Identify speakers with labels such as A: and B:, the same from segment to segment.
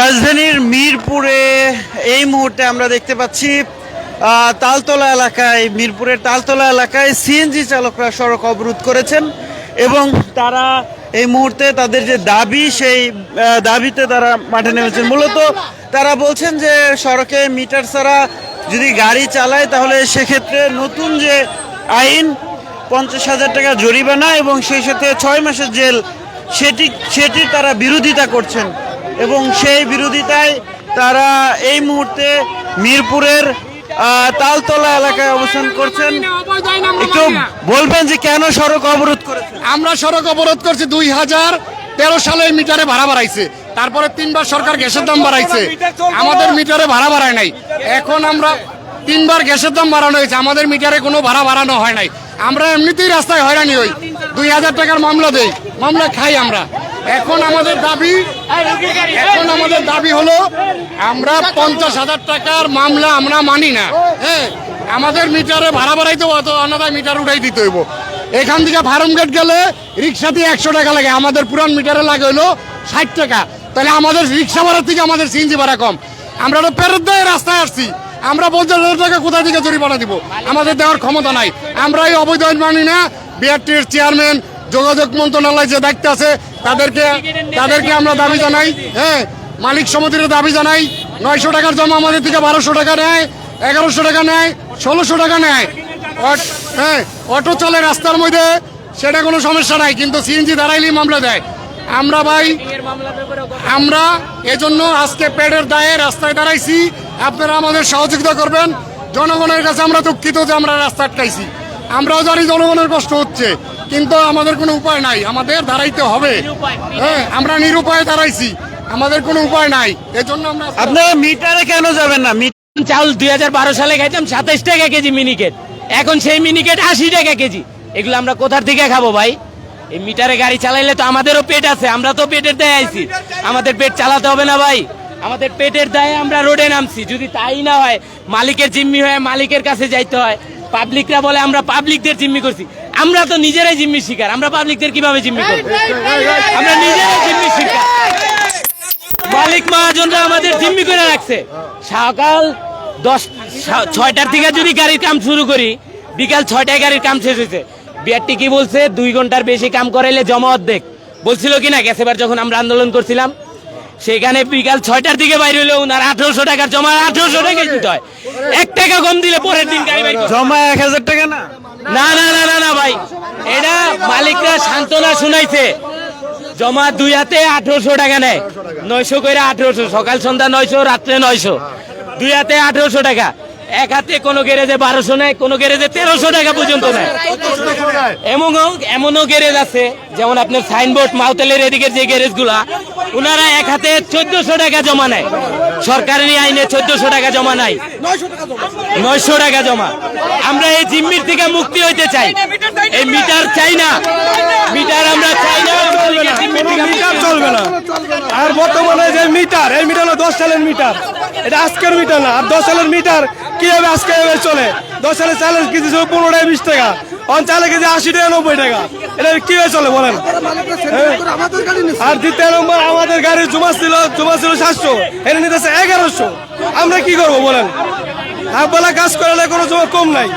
A: রাজধানীর মিরপুরে এই মুহূর্তে আমরা দেখতে পাচ্ছি তালতলা এলাকায়, মিরপুরের তালতলা এলাকায় সিএনজি চালকরা সড়ক অবরোধ করেছেন এবং তারা এই মুহূর্তে তাদের যে দাবি, সেই দাবিতে তারা মাঠে নেমেছেন। মূলত তারা বলছেন যে সড়কে মিটার ছাড়া যদি গাড়ি চালায়, তাহলে সেক্ষেত্রে নতুন যে আইন, পঞ্চাশ হাজার টাকা জরিমানা এবং সেই সাথে ছয় মাসের জেল, সেটি, সেটির তারা বিরোধিতা করছেন। এবং সেই বিরোধিতায় তারা এই মুহূর্তে মিরপুরের তালতলা এলাকায় অবস্থান করছেন। একটু বলবেন যে কেন সড়ক অবরোধ করেছেন?
B: আমরা সড়ক অবরোধ করছি দুই হাজার তেরো সালে মিটারে ভাড়া বাড়াইছে। তারপরে তিনবার সরকার গ্যাসের দাম বাড়াইছে। আমাদের মিটারে ভাড়া বাড়ায় নাই। এখন আমরা তিনবার গ্যাসের দাম বাড়ানো হয়েছে। আমাদের মিটারে কোনো ভাড়া বাড়ানো হয় নাই। আমরা এমনিতেই রাস্তায় হয়রানি হই। দুই হাজার টাকার মামলা দেই। মামলা খাই আমরা। এখন আমাদের দাবি, এখন আমাদের দাবি হলো, আমরা পঞ্চাশ হাজার টাকার মামলা আমরা মানি না। হ্যাঁ আমাদের মিটারে ভাড়া বাড়াইতে হতো অন্যথায় মিটার উঠাই দিতে হইব। এখান থেকে ফার্ম গেট গেলে রিক্সা দিয়ে একশো টাকা লাগে, আমাদের পুরান মিটারে লাগে হলো ষাট টাকা। তাহলে আমাদের রিক্সা ভাড়ার থেকে আমাদের সিএনজি ভাড়া কম। আমরা তো পেরত দিয়ে রাস্তায় আসছি। আমরা পঞ্চাশ হাজার টাকা কোথা থেকে জরিমানা দিব? আমাদের দেওয়ার ক্ষমতা নাই। আমরা এই অবৈধ মানি না। বিআরটির চেয়ারম্যান যোগাযোগ মন্ত্রণালয় যে দায়িত্ব আছে, তাদেরকে তাদেরকে আমরা দাবি জানাই হ্যাঁ মালিক সমিতির দাবি জানাই, নয়শো টাকার জমা আমাদের থেকে বারোশো টাকা নেয়, এগারোশো টাকা নেয়, ষোলোশো টাকা নেয়। হ্যাঁ অটো চলে রাস্তার মধ্যে, সেটা কোনো সমস্যা নাই, কিন্তু সিএনজি দাঁড়াইলেই মামলা দেয়। আমরা ভাই, আমরা এজন্য আজকে পেটের দায়ে রাস্তায় দাঁড়াইছি, আপনারা আমাদের সহযোগিতা করবেন। জনগণের কাছে আমরা দুঃখিত যে আমরা রাস্তা আটকাইছি। আমরাও জানি জনগণের কষ্ট হচ্ছে কিন্তু আমাদের কোনো উপায় নাই আমাদের দাঁড়াইতে হবে। হ্যাঁ আমরা নিরুপায় দাঁড়াইছি আমাদের কোনো উপায় নাই এজন্য আমরা
A: আপনারা মিটারে কেন যাবেন না?
C: চাউল দুই সালে খাইতাম সাতাইশ টাকা কেজি মিনিকেট। এখন সেই মিনিকেট আশি টাকা কেজি। এগুলো আমরা কোথার থেকে খাব ভাই? এই মিটারে গাড়ি চালাইলে তো আমাদেরও পেট আছে আমরা তো পেটের দায়ে আইছি। আমাদের পেট চালাতে হবে না ভাই। আমাদের পেটের দায়ে আমরা রোডে নামছি যদি তাই না হয় মালিকের জিম্মি হয়ে মালিকের কাছে যাইতে হয়। পাবলিকরা বলে আমরা পাবলিকদের জিম্মি করছি। আমরা তো নিজেরাই জিম্মি শিকার। আমরা পাবলিকদের কীভাবে জিম্মি করব? আমরা নিজেরাই জিম্মি শিকার। মালিক মহাজনরা আমাদের জিম্মি করে রাখছে। সকাল দশ ছয়টার থেকে যদি গাড়ির কাম শুরু করি বিকাল ছয়টায় গাড়ির কাম শেষ হয়েছে। বিআরটি কি বলছে? দুই ঘণ্টার বেশি কাম করাইলে জমা অর্ধেক বলছিল কি না গ্যাসেবার যখন আমরা আন্দোলন করছিলাম। সেখানে বিকাল ছয়টার দিকে বাইরে হলে ওনার আঠারোশো টাকার জমা আঠারোশো টাকাই দিতে হয় এক টাকা কম দিলে পরের দিন গাড়ি বাইর
A: জমা এক হাজার টাকা না?
C: না না না না না ভাই। এটা মালিকরা সান্ত্বনা শুনাইছে। জমা দুই হাতে আঠারোশো টাকা নেয়। নয়শো করে আঠারোশো সকাল সন্ধ্যা নয়শো রাত্রে নয়শো। দুই হাতে আঠারোশো টাকা। এক হাতে কোনো গ্যারেজে বারোশো নেয় কোনো গ্যারেজে তেরোশো টাকা পর্যন্ত নেয়। এমনও এমনও গ্যারেজ আছে যেমন আপনার সাইনবোর্ড মাউতেলের এদিকের যে গ্যারেজগুলা ওনারা এক হাতে চোদ্দশো টাকা জমা নেয়। সরকারি আইনে চোদ্দশো টাকা জমা নাই। নয়শো টাকা জমা। আমরা এই জিম্মির থেকে মুক্তি হইতে চাই। এই মিটার চাই না। মিটার আমরা চাই না
D: মিটার চলবে না। আর বর্তমানে যে মিটার, এই মিটার হলো দশ সালের মিটার। এটা আজকের মিটার না। আর দশ সালের মিটার কীভাবে আজকে চলে? দশ সালের কেজি ছিল পনেরো টাকা, বিশ টাকা। চালের কেজি আশি টাকা, নব্বই টাকা। এটা কীভাবে চলে বলেন? হ্যাঁ? আর দ্বিতীয় নম্বর, আমাদের গাড়ির জমা ছিল সাতশো এটা নিতেছে এগারোশো। আমরা কি করব বলেন? কাজ করলে কোনো জমা কম নাই,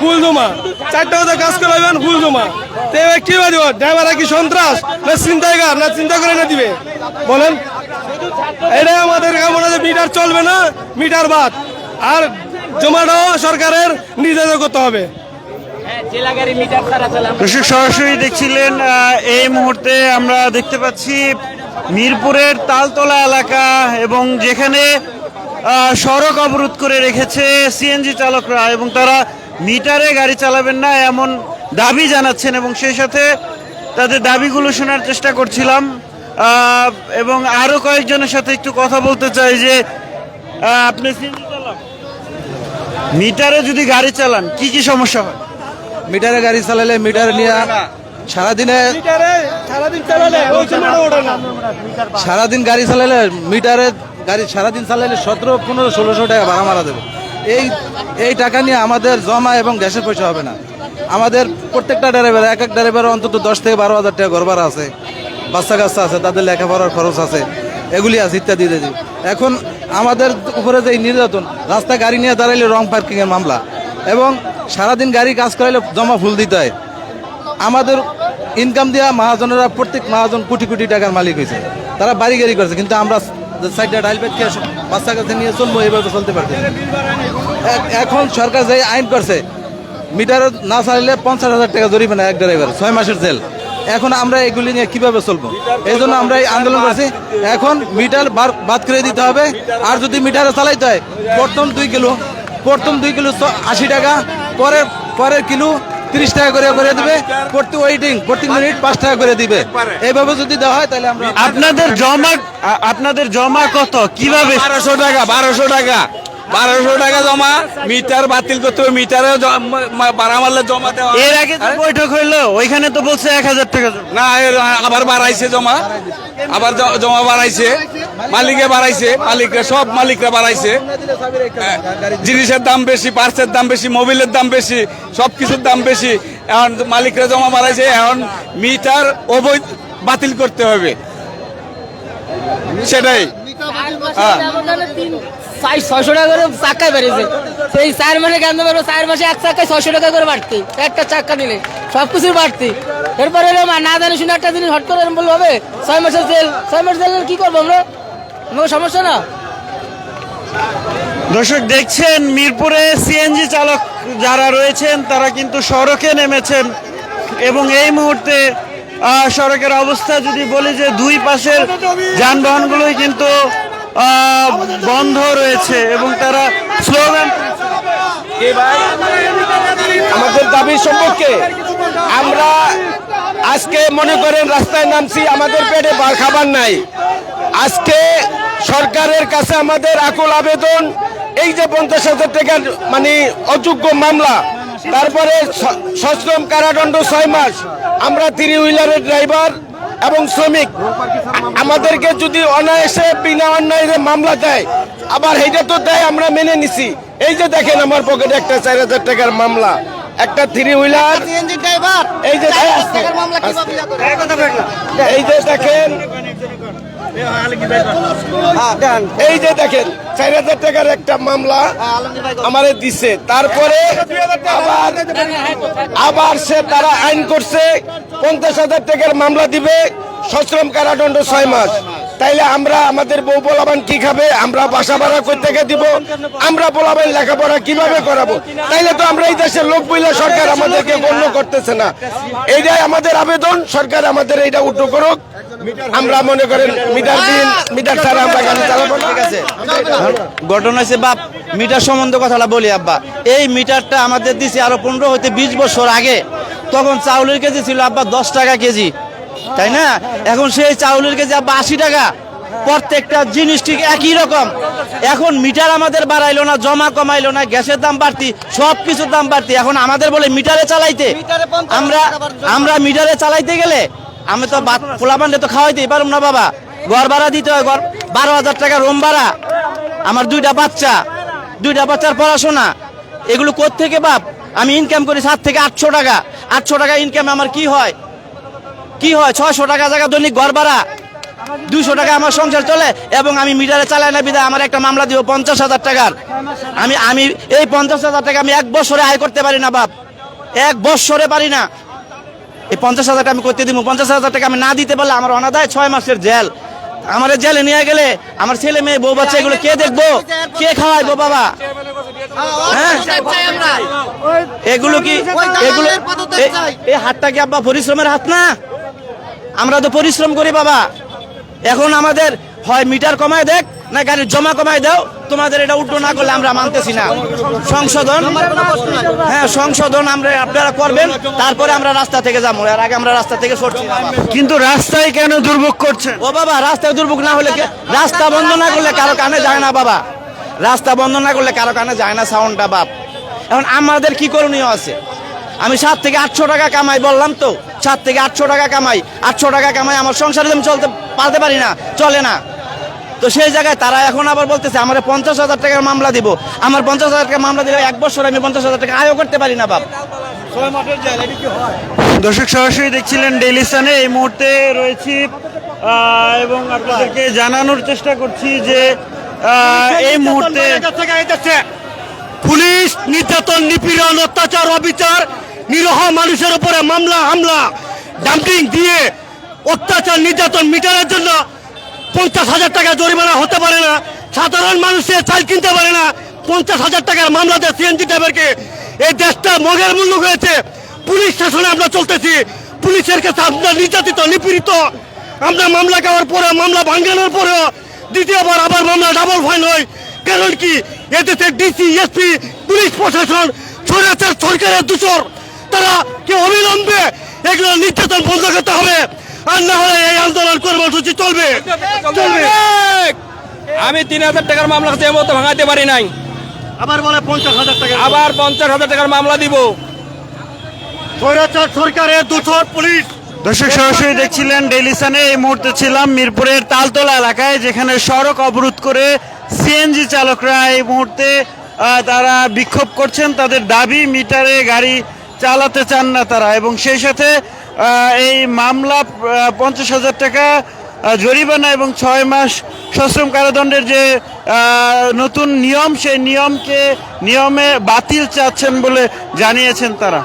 D: ফুল জমা। চারটা কাজ করে ফুল জমা। তো এবার কি দিব ড্রাইভাররা কি সন্ত্রাস না চিন্তাগার না চিন্তা করে না দিবে? বলেন। এটাই আমাদের হয় মিটার চলবে না, মিটার বাদ। আর জমাটাও সরকারের নিজেদের করতে হবে।
A: দর্শক সরাসরি দেখছিলেন এই মুহূর্তে আমরা দেখতে পাচ্ছি মিরপুরের তালতলা এলাকা এবং যেখানে সড়ক অবরোধ করে রেখেছে সিএনজি চালকরা এবং তারা মিটারে গাড়ি চালাবেন না এমন দাবি জানাচ্ছেন এবং সেই সাথে তাদের দাবিগুলো শোনার চেষ্টা করছিলাম। এবং আরও কয়েকজনের সাথে একটু কথা বলতে চাই যে আপনি সিএনজি চালান? মিটারে যদি গাড়ি চালান, কি কি সমস্যা হয়?
E: মিটারে গাড়ি চালালে মিটার নিয়ে সারাদিনে
D: সারাদিন
E: গাড়ি চালালে মিটারে গাড়ি সারাদিন চালালে সতেরো পনেরো ষোলোশো টাকা ভাড়া মারা দেবে। এই এই টাকা নিয়ে আমাদের জমা এবং গ্যাসের পয়সা হবে না। আমাদের প্রত্যেকটা ড্রাইভার এক এক ড্রাইভার অন্তত দশ থেকে বারো হাজার টাকা ঘর ভাড়া আছে। বাচ্চা কাচ্চা আছে তাদের লেখাপড়ার খরচ আছে।
F: এগুলি আছে ইত্যাদি ইত্যাদি। এখন আমাদের উপরে যে এই নির্যাতন রাস্তা গাড়ি নিয়ে দাঁড়াইলে রং পার্কিংয়ের মামলা। এবং সারাদিন গাড়ি কাজ করাইলে জমা ফুল দিতে হয়। আমাদের ইনকাম দেওয়া মহাজনেরা প্রত্যেক মহাজন কোটি কোটি টাকার মালিক হয়েছে। তারা বাড়ি গাড়ি করেছে, কিন্তু আমরা সাইডটা ডাইল পেট খেয়ে বাচ্চা কাছে নিয়ে চলবো এইভাবে চলতে পারছি এখন সরকার যে আইন করছে, মিটার না চালিয়ে পঞ্চাশ হাজার টাকা জরিমানা এক ড্রাইভার, ছয় মাসের জেল। এখন আমরা এগুলি নিয়ে কীভাবে চলবো? এই জন্য আমরা এই আন্দোলন করছি। এখন মিটার বাদ করে দিতে হবে। আর যদি মিটারে চালাইতে হয়, প্রথম দুই কিলো, প্রথম দুই কিলো আশি টাকা পরের পরের কিলো তিরিশ টাকা করে করে দিবে। প্রতি ওয়েটিং প্রতি মিনিট পাঁচ টাকা করে দিবে। এইভাবে যদি দেওয়া হয় তাহলে আমরা
A: আপনাদের জমা আপনাদের জমা কত? কীভাবে
G: বারোশো টাকা বারোশো টাকা। বারোশো টাকা জমা মিটার বাতিল করতে হবে মিটারে বাড়া মারলে জমা দেওয়া।
A: এর আগে তো বৈঠক হইল ওইখানে তো বলছে এক হাজার টাকা
G: না আবার বাড়াইছে জমা। আবার জমা বাড়াইছে। মালিকে বাড়াইছে মালিকরা সব মালিকরা বাড়াইছে। হ্যাঁ, জিনিসের দাম বেশি পার্সের দাম বেশি মোবিলের দাম বেশি সব কিছুর দাম বেশি। এখন মালিকরা জমা বাড়াইছে এখন মিটার অবৈধ বাতিল করতে হবে। সেটাই। হ্যাঁ।
H: ছয়শো টাকা করে চাক্কায় বেড়েছে সেই চার মাসে কেন পারব চার মাসে এক চাক্কায় ছয়শো টাকা করে বাড়তি। একটা চাক্কা নিলে সব কিছুর বাড়তি। এরপরে না জানি শুনে একটা জিনিস হট করে হবে ছয় মাসের জেল ছয় মাসের জেল কি করব আমরা? সমস্যা না?
A: দর্শক দেখছেন মিরপুরে সিএনজি চালক যারা রয়েছেন তারা কিন্তু সড়কে নেমেছেন এবং এই মুহূর্তে সড়কের অবস্থা যদি বলি যে দুই পাশের যানবাহনগুলোই কিন্তু বন্ধ রয়েছে এবং তারা স্লোগান
I: আমাদের দাবি সম্পর্কে আমরা আজকে মনে করেন রাস্তায় নামছি, আমাদের পেটে খাবার নাই। আজকে সরকারের কাছে আমাদের আকুল আবেদন, এই যে পঞ্চাশ হাজার টাকার মানে অযোগ্য মামলা, তারপরে সশ্রম কারাদণ্ড ছয় মাস আমরা থ্রি হুইলারের ড্রাইভার এবং শ্রমিক। আমাদেরকে যদি অনায়াসে বিনা অন্যায় মামলা দেয় আবার এইটা তো দেয় আমরা মেনে নিছি। এই যে দেখেন আমার পকেটে একটা চার হাজার টাকার মামলা একটা থ্রি হুইলার এই যে। এই যে দেখেন এই যে দেখেন, চার হাজার টাকার একটা মামলা আমারে দিছে। তারপরে আবার আবার সে তারা আইন করছে, পঞ্চাশ হাজার টাকার মামলা দিবে, সশ্রম কারাদণ্ড ছয় মাস। তাইলে আমরা আমাদের বউ বলাবান কি খাবে? আমরা বাসা ভাড়া করতে থেকে দিব? আমরা বলাবেন লেখাপড়া কীভাবে করাবো? তাইলে তো আমরা এই দেশের লোক বইলে সরকার আমাদেরকে গণ্য করতেছে না। এইটাই আমাদের আবেদন, সরকার আমাদের এইটা উদ্যোগ করুক। আমরা মনে করেন মিটার মিটার ছাড়া আমরা গাড়ি
F: আছে বাপ, মিটার সম্বন্ধে কথাটা বলি, আব্বা। এই মিটারটা আমাদের দিছে আরও পনেরো হতে বিশ বছর আগে। তখন চাউলের কেজি ছিল, আব্বা, দশ টাকা কেজি। তাই না? এখন সেই চাউলের কেজি আব্বা আশি টাকা। প্রত্যেকটা জিনিস ঠিক একই রকম। এখন মিটার আমাদের বাড়াইলো না জমা কমাইলো না গ্যাসের দাম বাড়তি সব কিছুর দাম বাড়তি। এখন আমাদের বলে মিটারে চালাইতে। আমরা আমরা মিটারে চালাইতে গেলে আমি তো পোলা পোলাপান্ডে তো খাওয়াইতেই পারুম না বাবা। ঘর ভাড়া দিতে হয় ঘর বারো হাজার টাকা রুম ভাড়া। আমার দুইটা বাচ্চা। দুইটা বাচ্চার পড়াশোনা। এগুলো থেকে বাপ? আমি ইনকাম করি সাত থেকে আটশো টাকা। আটশো টাকা ইনকাম আমার কি হয়? কি হয়? ছয়শো টাকা জায়গা দৈনিক ঘর ভাড়া। দুইশো টাকা আমার সংসার চলে এবং আমি মিটারে চালাই না বিদায়, আমার একটা মামলা দিব পঞ্চাশ হাজার টাকার। আমি আমি, এই পঞ্চাশ হাজার টাকা আমি এক বছরে আয় করতে পারি না বাপ। এক বছরে পারি না। এই পঞ্চাশ হাজার টাকা আমি করতে দিব, পঞ্চাশ হাজার টাকা আমি না দিতে পারলে আমার অনাদায় ছয় মাসের জেল। আমার জেলে নিয়ে গেলে আমার ছেলে মেয়ে, বউ বাচ্চা এগুলো কে দেখব? কে খাওয়াইবো বাবা? হ্যাঁ? এগুলো কি এগুলো এই হাতটা কি আব্বা পরিশ্রমের হাত না? আমরা তো পরিশ্রম করি বাবা। এখন আমাদের হয় মিটার কমায় দেখ না গাড়ির জমা কমায় দাও তোমাদের এটা উল্টো না করলে আমরা মানতেছি না। সংশোধন হ্যাঁ সংশোধন আমরা আপনারা করবেন তারপরে আমরা রাস্তা থেকে যাব। এর আগে আমরা রাস্তা থেকে সরছি
A: কিন্তু রাস্তায় কেন দুর্ভোগ করছেন?
F: ও বাবা রাস্তায় দুর্ভোগ না হলে কে- রাস্তা বন্ধ না করলে কারও কানে যায় না বাবা। রাস্তা বন্ধ না করলে কারও কানে যায় না সাউন্ডটা বাপ। এখন আমাদের কি করণীয় আছে? আমি সাত থেকে আটশো টাকা কামাই বললাম তো। সাত থেকে আটশো টাকা কামাই। আটশো টাকা কামাই আমার সংসারে আমি চলতে পারতে পারি না চলে না। তো সেই জায়গায় তারা এখন আবার বলতেছে আমার পঞ্চাশ হাজার টাকার মামলা দিব। আমার পঞ্চাশ হাজার টাকা মামলা দিলে এক বছর আমি পঞ্চাশ হাজার টাকা আয়ও করতে পারি না বাপ।
A: দর্শক সরাসরি দেখছিলেন ডেইলি সানে এই মুহূর্তে রয়েছি এবং আপনাদেরকে জানানোর চেষ্টা করছি যে এই মুহূর্তে
J: পুলিশ, নির্যাতন, নিপীড়ন, অত্যাচার, অবিচার, নিরহ মানুষের উপরে মামলা, হামলা ডাম্পিং দিয়ে অত্যাচার, নির্যাতন, মিটারের জন্য পঞ্চাশ হাজার টাকা জরিমানা হতে পারে না। সাধারণ মানুষের চাল কিনতে পারে না। পঞ্চাশ হাজার টাকার মামলা দেয় সিএনজি ড্রাইভারকে এই দেশটা মগের মূল্য হয়েছে। পুলিশ শাসনে আমরা চলতেছি। পুলিশের কাছে আমরা নির্যাতিত, নিপীড়িত। আমরা মামলা খাওয়ার পরে মামলা ভাঙানোর পরেও, দ্বিতীয়বার আবার মামলা ডাবল ফাইন হয়। কারণ কি? এদেশের ডিসি এসপি পুলিশ প্রশাসন স্বৈরাচার সরকারের দূষর তারা কে অবিলম্বে এগুলো নির্যাতন বন্ধ করতে হবে আর না হলে এই আন্দোলন কর্মসূচি চলবে। চলবে।
C: আমি তিন হাজার টাকার মামলা কাছে মতো ভাঙাতে পারি নাই।
J: আবার বলে পঞ্চাশ হাজার টাকা।
C: আবার পঞ্চাশ হাজার টাকার মামলা দিব।
J: স্বৈরাচার সরকারের দূষর পুলিশ।
A: দর্শক সরাসরি দেখছিলেন ডেইলি সানে এই মুহূর্তে ছিলাম মিরপুরের তালতলা এলাকায় যেখানে সড়ক অবরোধ করে সিএনজি চালকরা এই মুহূর্তে তারা বিক্ষোভ করছেন, তাদের দাবি মিটারে গাড়ি চালাতে চান না তারা। এবং সেই সাথে এই মামলা পঞ্চাশ হাজার টাকা জরিমানা এবং ছয় মাস সশ্রম কারাদণ্ডের যে নতুন নিয়ম, সেই নিয়মকে, নিয়মে বাতিল চাচ্ছেন বলে জানিয়েছেন তারা।